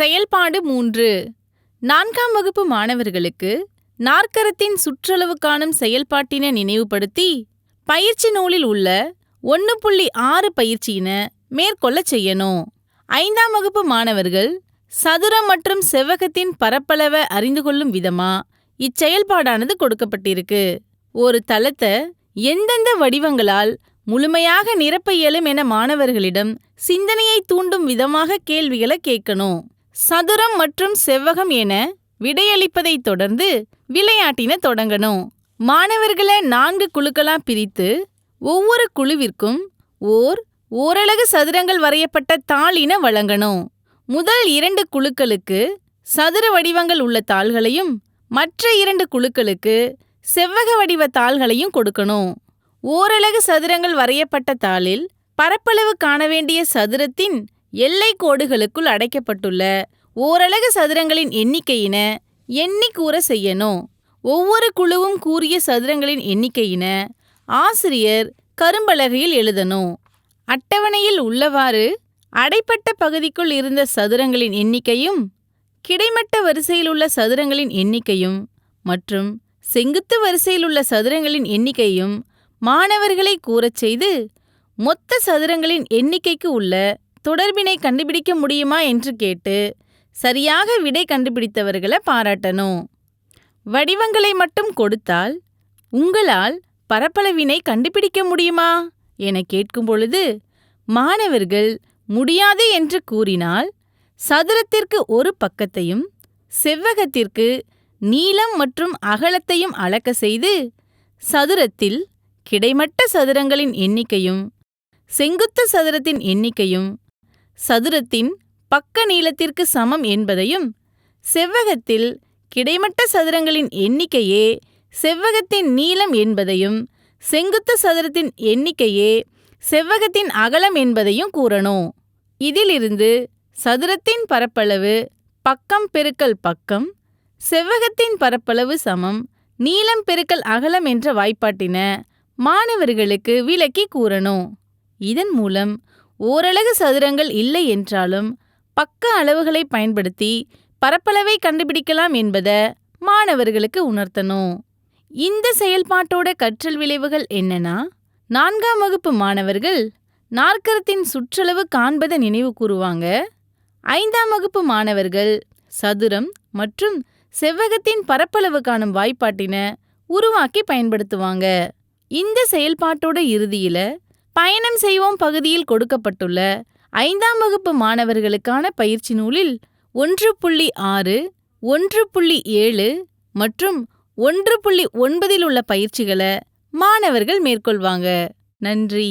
செயல்பாடு மூன்று. நான்காம் வகுப்பு மாணவர்களுக்கு நாற்கரத்தின் சுற்றளவு காணும் செயல்பாட்டினை நினைவுபடுத்தி பயிற்சி நூலில் உள்ள ஒன்று புள்ளி ஆறு பயிற்சியின மேற்கொள்ளச் செய்யணும். ஐந்தாம் வகுப்பு மாணவர்கள் சதுரம் மற்றும் செவ்வகத்தின் பரப்பளவை அறிந்து கொள்ளும் விதமா? இச்செயல்பாடானது கொடுக்கப்பட்டிருக்கு. ஒரு தளத்தை எந்தெந்த வடிவங்களால் முழுமையாக நிரப்ப இயலும் என மாணவர்களிடம் சிந்தனையை தூண்டும் விதமாக கேள்விகளை கேட்கணும். சதுரம் மற்றும் செவ்வகம் என விடையளிப்பதை தொடர்ந்து விளையாட்டின தொடங்கணும். மாணவர்களை நான்கு குழுக்களா பிரித்து ஒவ்வொரு குழுவிற்கும் ஓர் ஓரலகு சதுரங்கள் வரையப்பட்ட தாளின வழங்கணும். முதல் இரண்டு குழுக்களுக்கு சதுர வடிவங்கள் உள்ள தாள்களையும் மற்ற இரண்டு குழுக்களுக்கு செவ்வக வடிவ தாள்களையும் கொடுக்கணும். ஓரலகு சதுரங்கள் வரையப்பட்ட தாளில் பரப்பளவு காண வேண்டிய சதுரத்தின் எல்லை கோடுகளுக்குள் அடைக்கப்பட்டுள்ள ஓரலகு சதுரங்களின் எண்ணிக்கையின எண்ணி கூற செய்யணும். ஒவ்வொரு குழுவும் கூறிய சதுரங்களின் எண்ணிக்கையின ஆசிரியர் கரும்பலகையில் எழுதணும். அட்டவணையில் உள்ளவாறு அடைப்பட்ட பகுதிக்குள் இருந்த சதுரங்களின் எண்ணிக்கையும் கிடைமட்ட வரிசையில் உள்ள சதுரங்களின் எண்ணிக்கையும் மற்றும் செங்குத்து வரிசையில் உள்ள சதுரங்களின் எண்ணிக்கையும் மாணவர்களை கூறச் செய்து மொத்த சதுரங்களின் எண்ணிக்கைக்கு உள்ள தொடர்பினை கண்டுபிடிக்க முடியுமா என்று கேட்டு சரியாக விடை கண்டுபிடித்தவர்களை பாராட்டணும். வடிவங்களை மட்டும் கொடுத்தால் உங்களால் பரப்பளவினை கண்டுபிடிக்க முடியுமா? என கேட்கும் பொழுது மாணவர்கள் முடியாது என்று கூறினால் சதுரத்திற்கு ஒரு பக்கத்தையும் செவ்வகத்திற்கு நீளம் மற்றும் அகலத்தையும் அளக்க செய்து சதுரத்தில் கிடைமட்ட சதுரங்களின் எண்ணிக்கையும் செங்குத்து சதுரத்தின் எண்ணிக்கையும் சதுரத்தின் பக்க நீளத்திற்கு சமம் என்பதையும் செவ்வகத்தில் கிடைமட்ட சதுரங்களின் எண்ணிக்கையே செவ்வகத்தின் நீளம் என்பதையும் செங்குத்து சதுரத்தின் எண்ணிக்கையே செவ்வகத்தின் அகலம் என்பதையும் கூறணும். இதிலிருந்து சதுரத்தின் பரப்பளவு பக்கம் பெருக்கல் பக்கம் செவ்வகத்தின் பரப்பளவு சமம் நீளம் பெருக்கல் அகலம் என்ற வாய்ப்பாட்டின மாணவர்களுக்கு விளக்கி கூறணும். இதன் மூலம் ஓரலகு சதுரங்கள் இல்லை என்றாலும் பக்க அளவுகளை பயன்படுத்தி பரப்பளவை கண்டுபிடிக்கலாம் என்பதை மாணவர்களுக்கு உணர்த்தணும். இந்த செயல்பாட்டோட கற்றல் விளைவுகள் என்னன்னா நான்காம் வகுப்பு மாணவர்கள் நாற்கரத்தின் சுற்றளவு காண்பதை நினைவு கூறுவாங்க. ஐந்தாம் வகுப்பு மாணவர்கள் சதுரம் மற்றும் செவ்வகத்தின் பரப்பளவு காணும் வாய்ப்பாட்டின உருவாக்கி பயன்படுத்துவாங்க. இந்த செயல்பாட்டோட இறுதியில பயணம் செய்வோம் பகுதியில் கொடுக்கப்பட்டுள்ள ஐந்தாம் வகுப்பு மாணவர்களுக்கான பயிற்சி நூலில் ஒன்று புள்ளி ஆறு ஒன்று புள்ளி ஏழு மற்றும் ஒன்று புள்ளி ஒன்பதில் உள்ள பயிற்சிகளை மாணவர்கள் மேற்கொள்வாங்க. நன்றி.